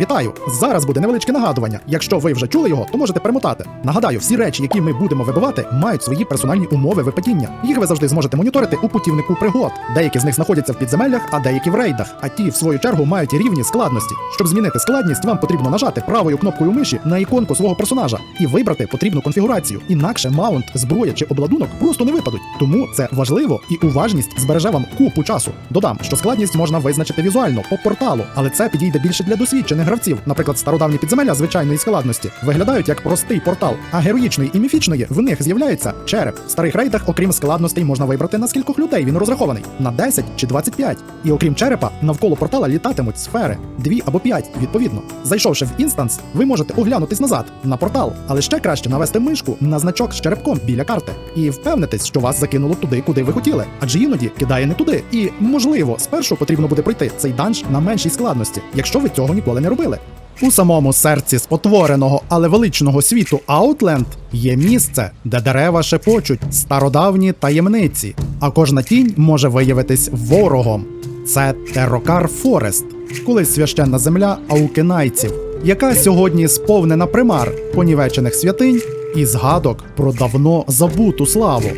Вітаю! Зараз буде невеличке нагадування. Якщо ви вже чули його, то можете перемотати. Нагадаю, всі речі, які ми будемо вибивати, мають свої персональні умови випадіння. Їх ви завжди зможете моніторити у путівнику пригод. Деякі з них знаходяться в підземеллях, а деякі в рейдах. А ті, в свою чергу, мають рівні складності. Щоб змінити складність, вам потрібно нажати правою кнопкою миші на іконку свого персонажа і вибрати потрібну конфігурацію. Інакше маунт, зброя чи обладунок просто не випадуть. Тому це важливо і уважність збереже вам купу часу. Додам, що складність можна визначити візуально по порталу, але це підійде більше для досвідчених гравців. Наприклад, стародавні підземелля звичайної складності виглядають як простий портал, а героїчної і міфічної в них з'являється череп. В старих рейдах, окрім складностей, можна вибрати на скількох людей він розрахований на 10 чи 25. І окрім черепа, навколо портала літатимуть сфери, дві або п'ять, відповідно. Зайшовши в інстанс, ви можете оглянутись назад на портал, але ще краще навести мишку на значок з черепком біля карти і впевнитись, що вас закинуло туди, куди ви хотіли. Адже іноді кидає не туди. І можливо, спершу потрібно буде пройти цей данж на меншій складності, якщо ви цього ніколи не робили. У самому серці спотвореного, але величного світу Аутленд є місце, де дерева шепочуть стародавні таємниці, а кожна тінь може виявитись ворогом. Це Терокар Форест, колись священна земля аукенайців, яка сьогодні сповнена примар понівечених святинь і згадок про давно забуту славу.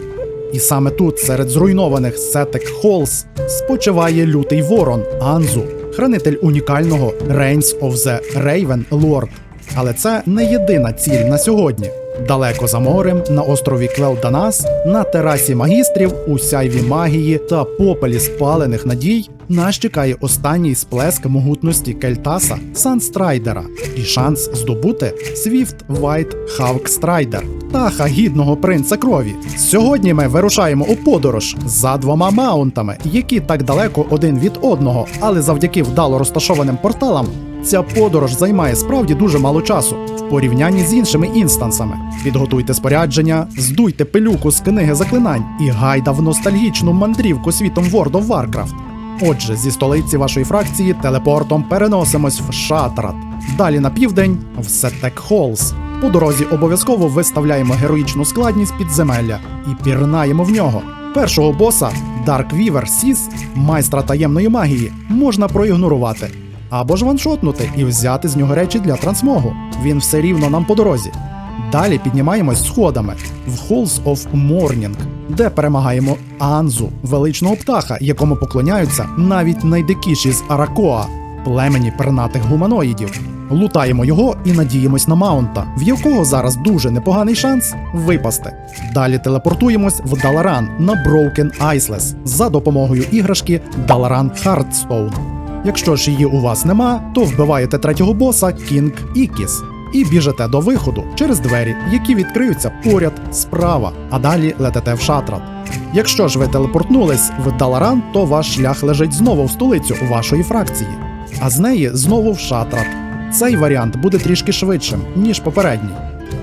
І саме тут, серед зруйнованих Сетек Холс, спочиває лютий ворон Анзу, хранитель унікального Reigns of the Raven Lord. Але це не єдина ціль на сьогодні. Далеко за морем, на острові Квелданас, на терасі магістрів, у сяйві магії та попелі спалених надій, нас чекає останній сплеск могутності Кельтаса Санстрайдера і шанс здобути Свіфт Вайт Хавкстрайдер, птаха гідного принца крові. Сьогодні ми вирушаємо у подорож за двома маунтами, які так далеко один від одного, але завдяки вдало розташованим порталам. Ця подорож займає справді дуже мало часу в порівнянні з іншими інстансами. Підготуйте спорядження, здуйте пилюку з книги заклинань і гайда в ностальгічну мандрівку світом World of Warcraft. Отже, зі столиці вашої фракції телепортом переносимось в Шатрат. Далі на південь в Сетек Холс. По дорозі обов'язково виставляємо героїчну складність підземелля і пірнаємо в нього. Першого боса Dark Weaver Сіс, майстра таємної магії, можна проігнорувати. Або ж ваншотнути і взяти з нього речі для трансмогу. Він все рівно нам по дорозі. Далі піднімаємось сходами в Halls of Morning, де перемагаємо Анзу, величного птаха, якому поклоняються навіть найдикіші з Аракоа, племені пернатих гуманоїдів. Лутаємо його і надіємось на маунта, в якого зараз дуже непоганий шанс випасти. Далі телепортуємось в Даларан на Broken Iceless за допомогою іграшки Даларан Heartstone. Якщо ж її у вас нема, то вбиваєте третього боса Кінг Ікіс і біжите до виходу через двері, які відкриються поряд справа, а далі летите в шатрат. Якщо ж ви телепортнулись в Даларан, то ваш шлях лежить знову в столицю вашої фракції, а з неї знову в шатрат. Цей варіант буде трішки швидшим, ніж попередній.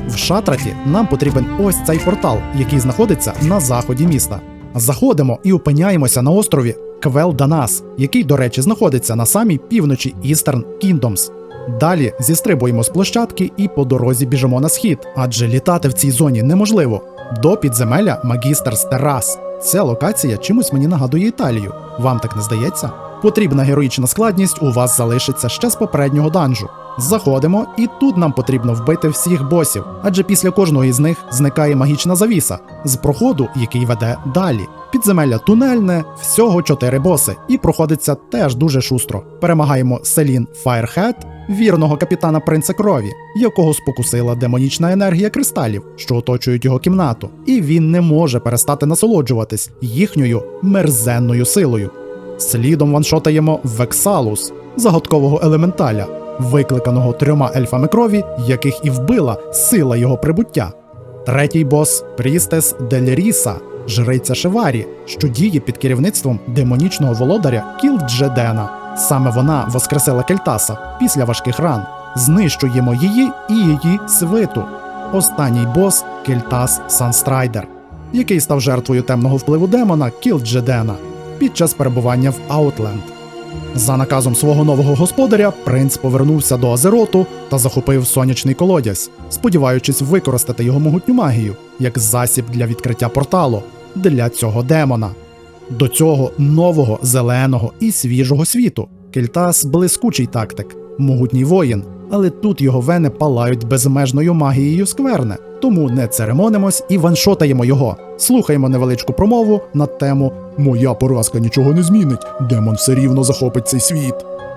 В шатраті нам потрібен ось цей портал, який знаходиться на заході міста. Заходимо і опиняємося на острові Квелданас, який, до речі, знаходиться на самій півночі Eastern Kingdoms. Далі зістрибуємо з площадки і по дорозі біжимо на схід, адже літати в цій зоні неможливо. До підземелля Магістерс Терас. Ця локація чимось мені нагадує Італію. Вам так не здається? Потрібна героїчна складність у вас залишиться ще з попереднього данжу. Заходимо, і тут нам потрібно вбити всіх босів, адже після кожного із них зникає магічна завіса з проходу, який веде далі. Підземелля тунельне, всього чотири боси, і проходиться теж дуже шустро. Перемагаємо Селін Фаєрхед, вірного капітана принца крові, якого спокусила демонічна енергія кристалів, що оточують його кімнату, і він не може перестати насолоджуватись їхньою мерзенною силою. Слідом ваншотаємо Вексалус, загадкового елементаля, викликаного трьома ельфами крові, яких і вбила сила його прибуття. Третій бос Прістес Деліріса, жриця Шеварі, що діє під керівництвом демонічного володаря Кілджедена. Саме вона воскресила Кельтаса після важких ран. Знищуємо її і її свиту. Останній бос Кельтас Санстрайдер, який став жертвою темного впливу демона Кілджедена під час перебування в Аутленд. За наказом свого нового господаря принц повернувся до Азероту та захопив сонячний колодязь, сподіваючись використати його могутню магію як засіб для відкриття порталу для цього демона. До цього нового зеленого і свіжого світу. Кельтас блискучий тактик. могутній воїн. Але тут його вени палають безмежною магією скверне. Тому не церемонимось і ваншотаємо його. Слухаємо невеличку промову на тему Моя поразка нічого не змінить, демон все рівно захопить цей світ.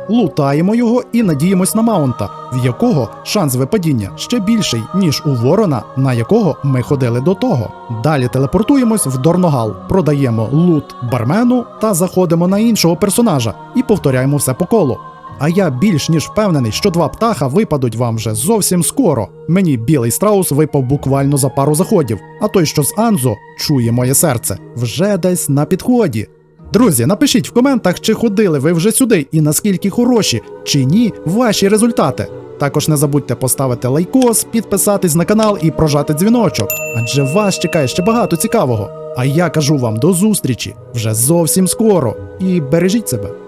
Лутаємо його і надіємось на маунта, в якого шанс випадіння ще більший, ніж у ворона, на якого ми ходили до того. Далі телепортуємось в Дорногал, продаємо лут бармену та заходимо на іншого персонажа і повторяємо все по колу. А я більш ніж впевнений, що два птаха випадуть вам вже зовсім скоро. Мені білий страус випав буквально за пару заходів, а той, що з Анзо, чує моє серце, вже десь на підході. Друзі, напишіть в коментах, чи ходили ви вже сюди і наскільки хороші, чи ні, ваші результати. Також не забудьте поставити лайкос, підписатись на канал і прожати дзвіночок, адже вас чекає ще багато цікавого. А я кажу вам до зустрічі вже зовсім скоро і бережіть себе.